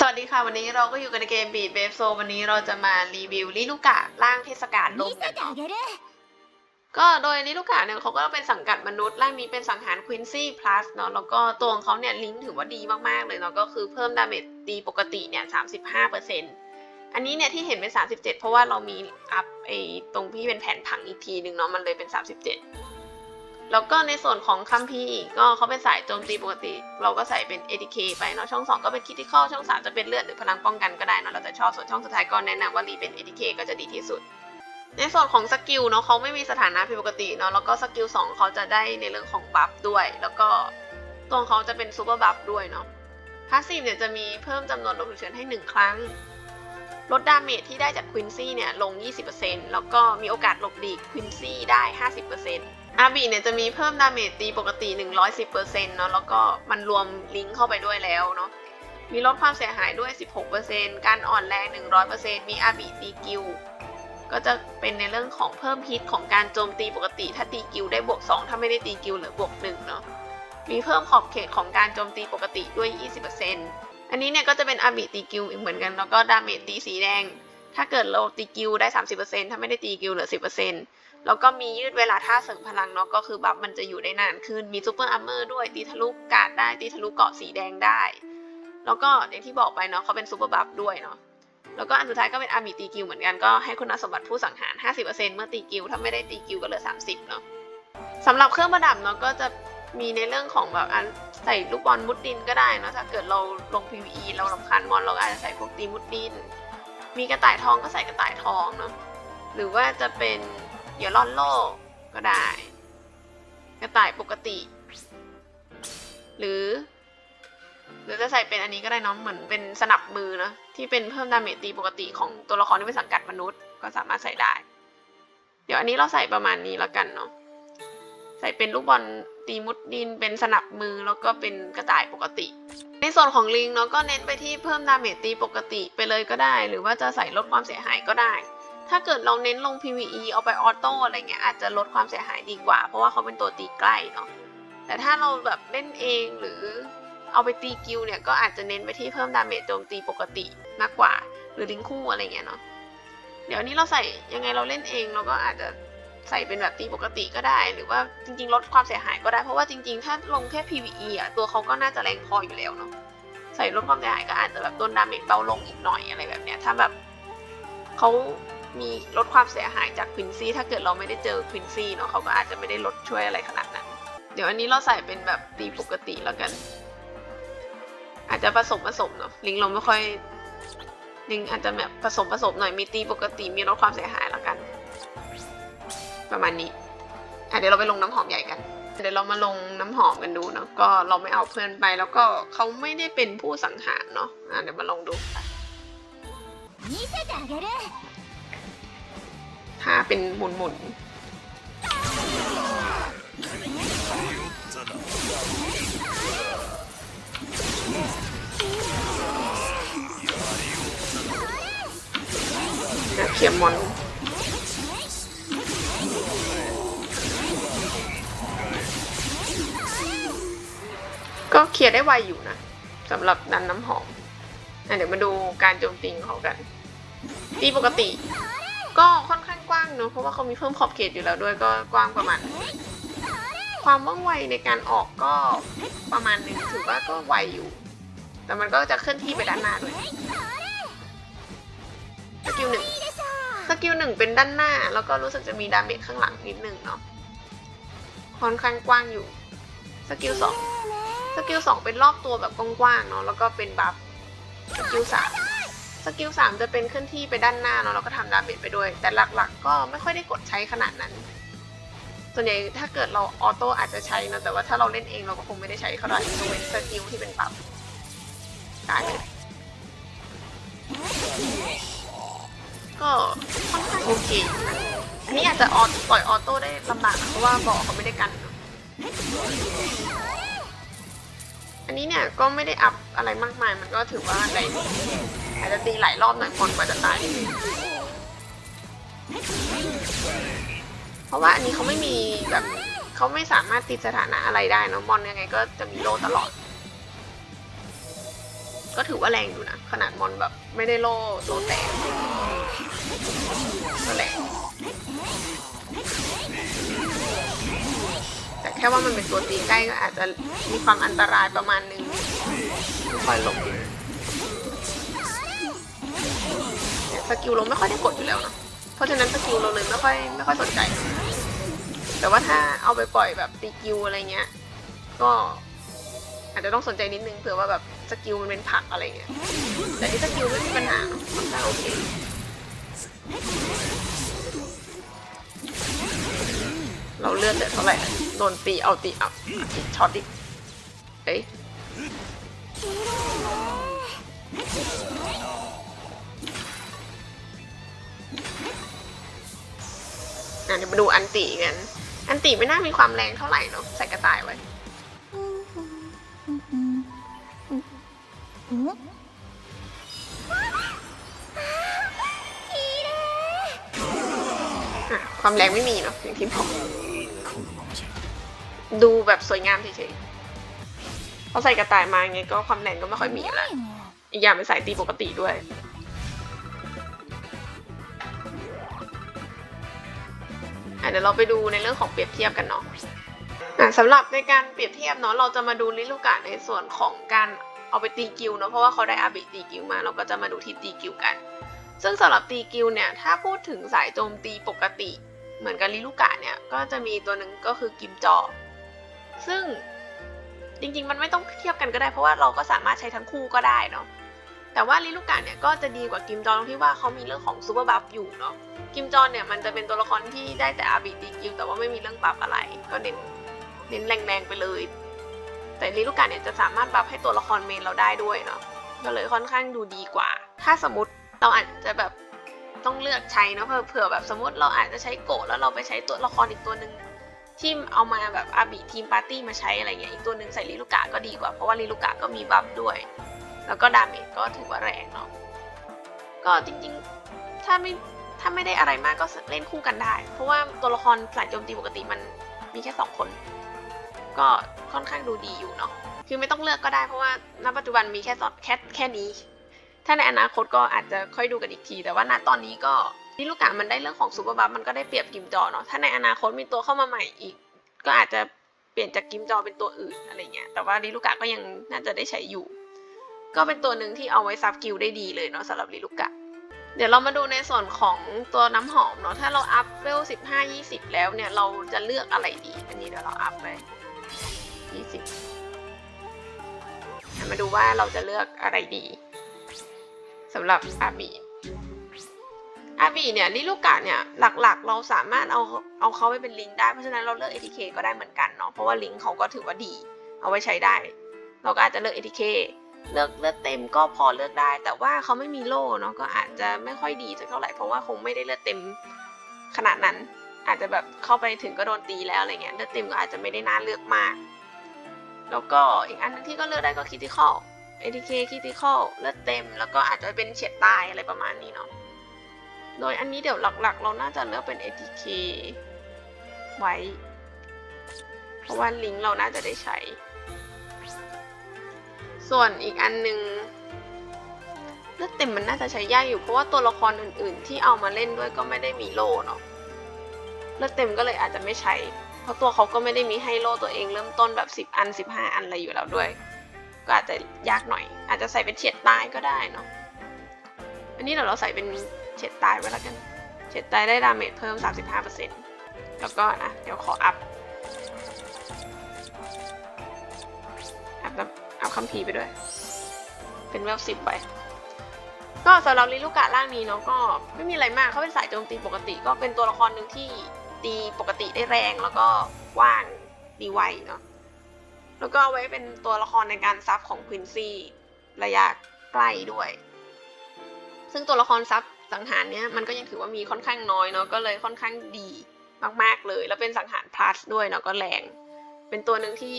สวัสดีค่ะ วันนี้เราก็อยู่กันในเกมบีดเบฟโซวันนี้เราจะมารีวิวลิลูกะร่างเทศกาลลมก็โดยลิลูกะเนี่ยเขาก็เป็นสังกัดมนุษย์ร่างนี้เป็นสังหารควินซี่พลัสเนาะแล้วก็ตัวของเขาเนี่ยลิงก์ถือว่าดีมากๆเลยเนาะก็คือเพิ่มดาเมจตีปกติเนี่ยสามสิบห้าเปอร์เซ็นต์อันนี้เนี่ยที่เห็นเป็นสามสิบเจ็ดเพราะว่าเรามีอัพไอตรงที่เป็นแผนผังอีกทีหนึ่งเนาะมันเลยเป็นสามสิบเจ็ด แล้วก็ในส่วนของคัมพีร์ก็เขาเป็นสายโจมตีปกติ เราก็ใส่เป็น ATK ไปเนาะช่อง 2 ก็เป็นคิ t ิคอลช่อง 3 จะเป็นเลือดหรือพลังป้องกันก็ได้เนาะเราจะชอบส่วนช่องสุดท้ายก็แนะนำว่ารีเป็น ATK ก็จะดีที่สุด ในส่วนของสกิลเนาะเขาไม่มีสถานะผิดปกติเนาะแล้วก็สกิล2เขาจะได้ในเรื่องของบัฟด้วย แล้วก็ตัวเขาจะเป็นซูเปอร์บัฟด้วยเนาะพาสซีฟเนี่ยจะมีเพิ่มจำนวนลมฉุกเฉินให้ 1 ครั้ง ลดดาเมจที่ได้จากควินซี่เนี่ยลง 20%แล้วก็มีโอกาสหลบหลีกควินซี่ได้ 50%อาบีเนี่ยจะมีเพิ่มดาเมจตีปกติ 110%เนาะแล้วก็มันรวมลิงก์เข้าไปด้วยแล้วเนาะมีลดความเสียหายด้วย 16%การอ่อนแรง 100%มีอาบีตีกิลก็จะเป็นในเรื่องของเพิ่มฮิตของการโจมตีปกติ ถ้าตีกิลได้บวก 2 ถ้าไม่ได้ตีกิลเหลือบวก1เนาะมีเพิ่มขอบเขตของการโจมตีปกติด้วย 20% อันนี้เนี่ยก็จะเป็นอาบิตีกิลอีกเหมือนกัน แล้วก็ดาเมจตีสีแดง ถ้าเกิดเราตีกิลได้ 30%ถ้าไม่ได้ตีกิลเหลือ 10%แล้วก็มียืดเวลาท่าเสริมพลังเนาะก็คือบัฟมันจะอยู่ได้นานขึ้น มีซูเปอร์อัมเมอร์ด้วยตีทะลุกาดได้ตีทะลุเกาะสีแดงได้ แล้วก็อย่างที่บอกไปเนาะเขาเป็นซูเปอร์บัฟด้วยเนาะแล้วก็อันสุดท้ายก็เป็นอาบิตีกิลเหมือนกันก็ให้คุณสมบัติผู้สังหาร 50%เมื่อตีกิลถ้าไม่ได้ตีกิลก็เหลือ 30 เนาะสำหรับเครื่องประดับเนาะก็จะ มีในเรื่องของแบบอันใส่ลูกบอลมุดดินก็ได้เนาะถ้าเกิดเราลง PVE เราลำคาญมอนเราอาจจะใส่พวกตีมุดดิน มีกระต่ายทองก็ใส่กระต่ายทองเนาะหรือว่าจะเป็นเหยื่อล่อนโลกก็ได้ กระต่ายปกติ หรือ หรือจะใส่เป็นอันนี้ก็ได้เนาะเหมือนเป็นสนับมือเนาะที่เป็นเพิ่มดาเมจตีปกติของตัวละครที่เป็นสังกัดมนุษย์ก็สามารถใส่ได้ เดี๋ยวอันนี้เราใส่ประมาณนี้แล้วกันเนาะ ใส่เป็นลูกบอลตีมุดดินเป็นสนับมือแล้วก็เป็นกระต่ายปกติ ในส่วนของลิงเนาะก็เน้นไปที่เพิ่มดาเมจตีปกติไปเลยก็ได้ หรือว่าจะใส่ลดความเสียหายก็ได้ ถ้าเกิดเราเน้นลง PVE เอาไปออโต้อะไรเงี้ยอาจจะลดความเสียหายดีกว่า เพราะว่าเขาเป็นตัวตีใกล้เนาะแต่ถ้าเราแบบเล่นเองหรือเอาไปตีกิลเนี่ยก็อาจจะเน้นไปที่เพิ่มดาเมจโจมตีปกติมากกว่า หรือลิงคู่อะไรเงี้ยเนาะเดี๋ยวนี้เราใส่ยังไงเราเล่นเองเราก็อาจจะ ใส่เป็นแบบตีปกติก็ได้ หรือว่าจริงๆ ลดความเสียหายก็ได้ เพราะว่าจริงๆ ถ้าลงแค่ PVE อะตัวเขาก็น่าจะแรงพออยู่แล้วเนาะใส่ลดความเสียหายก็อาจจะแบบโดนดาเมจเบาลงอีกหน่อยอะไรแบบเนี้ยถ้าแบบเขามีลดความเสียหายจากควินซี่ถ้าเกิดเราไม่ได้เจอควินซี่เนาะเขาก็อาจจะไม่ได้ลดช่วยอะไรขนาดนั้น เดี๋ยวอันนี้เราใส่เป็นแบบตีปกติแล้วกัน อาจจะผสมผสมเนาะลิงเราไม่ค่อยลิงอาจจะแบบผสมผสมหน่อยมีตีปกติมีลดความเสียหายแล้วกัน ประมาณนี้เดี๋ยวเราไปลงน้ำหอมใหญ่กันเดี๋ยวเรามาลงน้ำหอมกันดูเนาะก็เราไม่เอาเพื่อนไปแล้วก็เขาไม่ได้เป็นผู้สังหารเนาะะเดี๋ยวมาลองดูถ้าเป็นหมุนหมุนเขียมมอน ก็เคลียร์ได้ไวอยู่นะสำหรับดันน้ำหอมอะเดี๋ยวมาดูการโจมตีของเขากัน ตีปกติ ก็ค่อนข้างกว้างเนอะเพราะว่าเขามีเพิ่มขอบเขตอยู่แล้วด้วยก็กว้างประมาณ ความว่องไวในการออกก็ประมาณหนึ่งถือว่าก็ไวอยู่ แต่มันก็จะเคลื่อนที่ไปด้านหน้าด้วยสกิลหนึ่งสกิลหนึ่งเป็นด้านหน้า แล้วก็รู้สึกจะมีดาเมจข้างหลังนิดนึงเนาะค่อนข้างกว้างอยู่ สกิลสอง สกิลสองเป็นรอบตัวแบบกว้างๆเนาะแล้วก็เป็นบัฟสกิลสามสกิลสามจะเป็นเคลื่อนที่ไปด้านหน้าเนาะแล้วก็ทำดาเมจไปด้วย แต่หลักๆ ก็ไม่ค่อยได้กดใช้ขนาดนั้น ส่วนใหญ่ถ้าเกิดเราออโต้อาจจะใช้นะแต่ว่าถ้าเราเล่นเองเราก็คงไม่ได้ใช้เท่าไหร่ยกเว้นสกิลที่เป็นบัฟตายก็ค่อนข้างโอเคอันนี้อาจจะออปล่อยออโต้ได้ลำบากเพราะว่าบอกเขาไม่ได้กันเน อันนี้เนี่ยก็ไม่ได้อัพอะไรมากมาย มันก็ถือว่าแรงอาจจะตีหลายรอบหน่อยคนกว่าจะตายเพราะว่าอันนี้เขาไม่มีแบบเขาไม่สามารถติดสถานะอะไรได้เนอะมอนยังไงก็จะมีโลตลอด ก็ถือว่าแรงอยู่นะ ขนาดมอนแบบไม่ได้โลโลแตก ค่ว่ามันเป็นตัวตีใกล้ก็อาจจะมีความอันตรายประมาณนึงคอยหลบเนี่ยสกิลเราไม่ค่อยได้กดอยู่แล้วเนอะเพราะฉะนั้นสกิลเราเลยไม่ค่อยไม่ค่อยสนใจ แต่ว่าถ้าเอาไปปล่อยแบบตีกิวอะไรเงี้ย ก็อาจจะต้องสนใจนิดนึงเผื่อว่าแบบสกิลมันเป็นผักอะไรเงี้ย แต่นี่สกิลไม่มีปัญหาเนอะค่อนข้างโอเค เราเลือดเหลือเท่าไหร่นะโดนตีเอาตีอัพตีช็อตดิเอ้ยอะเดี๋ยวมาดูอันตีกัน อันตีไม่น่ามีความแรงเท่าไหร่เนาะใส่กระต่ายไว้ความแรงไม่มีเนาะอย่างที่บอก ดูแบบสวยงามเฉยๆเพราะใส่กระต่ายมาไงก็ความแรงก็ไม่ค่อยมีแล้วอีกอย่างเป็นสายตีปกติด้วย เดี๋ยวเราไปดูในเรื่องของเปรียบเทียบกันเนาะะสำหรับในการเปรียบเทียบเนาะเราจะมาดูลิลูกะในส่วนของการเอาไปตีกิลเนาะเพราะว่าเขาได้อาบิตีกิลมาเราก็จะมาดูที่ตีกิลกัน ซึ่งสำหรับตีกิลเนี่ยถ้าพูดถึงสายโจมตีปกติ เหมือนกับลิลูกะเนี่ยก็จะมีตัวหนึ่งก็คือกิมจอ ซึ่งจริงๆ มันไม่ต้องเทียบกันก็ได้เพราะว่าเราก็สามารถใช้ทั้งคู่ก็ได้เนาะแต่ว่าลิลูกะเนี่ยก็จะดีกว่ากิมจอนตรงที่ว่าเขามีเรื่องของซูเปอร์บัฟอยู่เนาะกิมจอนเนี่ยมันจะเป็นตัวละครที่ได้แต่อาบิตีกิลแต่ว่าไม่มีเรื่องบัฟอะไร ก็เน้นเน้นแรงๆไปเลย แต่ลิลูกะเนี่ยจะสามารถบัฟให้ตัวละครเมนเราได้ด้วยเนาะก็เลยค่อนข้างดูดีกว่า ถ้าสมมติเราอาจจะแบบต้องเลือกใช้เนาะเผื่อเผื่อแบบสมมติเราอาจจะใช้โกะแล้วเราไปใช้ตัวละครอีกตัวหนึ่ง ที่เอามาแบบอาบิทีมปาร์ตี้มาใช้อะไรเงี้ยอีกตัวหนึ่งใส่ลิลูกะก็ดีกว่า เพราะว่าลิลูกะก็มีบัฟด้วย แล้วก็ดาเมจก็ถือว่าแรงเนาะก็จริงๆถ้าไม่ถ้าไม่ได้อะไรมากก็เล่นคู่กันได้ เพราะว่าตัวละครสายโจมตีปกติมันมีแค่สองคน ก็ค่อนข้างดูดีอยู่เนาะคือไม่ต้องเลือกก็ได้เพราะว่าณปัจจุบันมีแค่สอดแค่แค่นี้ ถ้าในอนาคตก็อาจจะค่อยดูกันอีกที แต่ว่าณตอนนี้ก็ ที่ลูกกะมันได้เรื่องของซูเปอร์บัฟมันก็ได้เปรียบกิมจอเนาะถ้าในอนาคตมีตัวเข้ามาใหม่อีก ก็อาจจะเปลี่ยนจากกิมจอเป็นตัวอื่นอะไรเงี้ยแต่ว่าลิลูกะก็ยังน่าจะได้ใช้อยู่ ก็เป็นตัวหนึ่งที่เอาไว้ซับกิลได้ดีเลยเนาะสำหรับลิลูกะเดี๋ยวเรามาดูในส่วนของตัวน้ำหอมเนาะถ้าเราอัพเวลสิบห้ายี่สิบแล้วเนี่ยเราจะเลือกอะไรดี อันนี้เดี๋ยวเราอัพไปยี่สิบมาดูว่าเราจะเลือกอะไรดีสำหรับอาบี อาบีเนี่ยลิลูกะเนี่ยหลักๆ เราสามารถเอาเอาเขาไปเป็นลิงก์ได้ เพราะฉะนั้นเราเลือก ATK ก็ได้เหมือนกันเนาะเพราะว่าลิงก์เขาก็ถือว่าดี เอาไว้ใช้ได้ เราก็อาจจะเลือก ATK เลือกเลือดเต็มก็พอเลือกได้ แต่ว่าเขาไม่มีโล่เนาะก็อาจจะไม่ค่อยดีสักเท่าไหร่เพราะว่าคงไม่ได้เลือดเต็มขนาดนั้น อาจจะแบบเข้าไปถึงก็โดนตีแล้วอะไรเงี้ยเลือดเต็มก็อาจจะไม่ได้น่าเลือกมาก แล้วก็อีกอันนึงที่ก็เลือกได้ก็คิติคอล ATK คิติคอลเลือดเต็ม แล้วก็อาจจะเป็นเฉียดตายอะไรประมาณนี้เนาะ โดยอันนี้เดี๋ยวหลักๆ เราน่าจะเลือกเป็น ATK ไว้ เพราะว่าลิงก์เราน่าจะได้ใช้ ส่วนอีกอันหนึ่งเลือดเต็มมันน่าจะใช้ยากอยู่เพราะว่าตัวละครอื่นๆ ที่เอามาเล่นด้วยก็ไม่ได้มีโลเนาะเลือดเต็มก็เลยอาจจะไม่ใช้ เพราะตัวเขาก็ไม่ได้มีให้โลตัวเองเริ่มต้นแบบ 10 อัน 15 อันอะไรอยู่แล้วด้วย ก็อาจจะยากหน่อย อาจจะใส่เป็นเฉียดตายก็ได้เนาะอันนี้เดี๋ยวเราใส่เป็น เฉดตายไว้แล้วกันเฉดตายได้ดาเมจเพิ่ม 35%แล้วก็อะเดี๋ยวขออัพ อัพแบบอัพคัมภีร์ไปด้วย เป็นเวลสิบไป ก็สำหรับลิลูกะร่างนี้เนาะก็ไม่มีอะไรมากเขาเป็นสายโจมตีปกติ ก็เป็นตัวละครหนึ่งที่ตีปกติได้แรงแล้วก็กว้างดีไวเนาะแล้วก็เอาไว้เป็นตัวละครในการซับของควินซี่ระยะใกล้ด้วย ซึ่งตัวละครซับ สังหารเนี้ยมันก็ยังถือว่ามีค่อนข้างน้อยเนาะก็เลยค่อนข้างดีมากๆเลย แล้วเป็นสังหารพลัสด้วยเนาะก็แรง เป็นตัวหนึ่งที่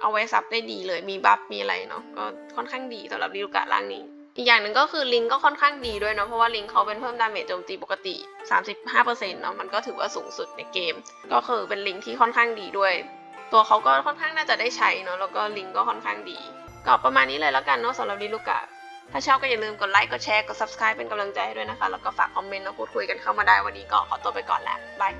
เอาไว้ซับได้ดีเลยมีบัฟมีอะไรเนาะก็ค่อนข้างดีสำหรับลิลูกะร่างนี้ อีกอย่างหนึ่งก็คือลิงก็ค่อนข้างดีด้วยเนาะเพราะว่าลิงเขาเป็นเพิ่มดาเมจโจมตีปกติ 35%เนาะมันก็ถือว่าสูงสุดในเกม ก็คือเป็นลิงที่ค่อนข้างดีด้วย ตัวเขาก็ค่อนข้างน่าจะได้ใช้เนาะแล้วก็ลิงก็ค่อนข้างดีก็ประมาณนี้เลยแล้วกันเนาะสำหรับดีลูกะ ถ้าชอบก็อย่าลืมกดไลค์ กดแชร์ กด subscribe เป็นกำลังใจให้ด้วยนะคะ แล้วก็ฝากคอมเมนต์แล้วพูดคุยกันเข้ามาได้วันนี้ก็ขอตัวไปก่อนแล้วบาย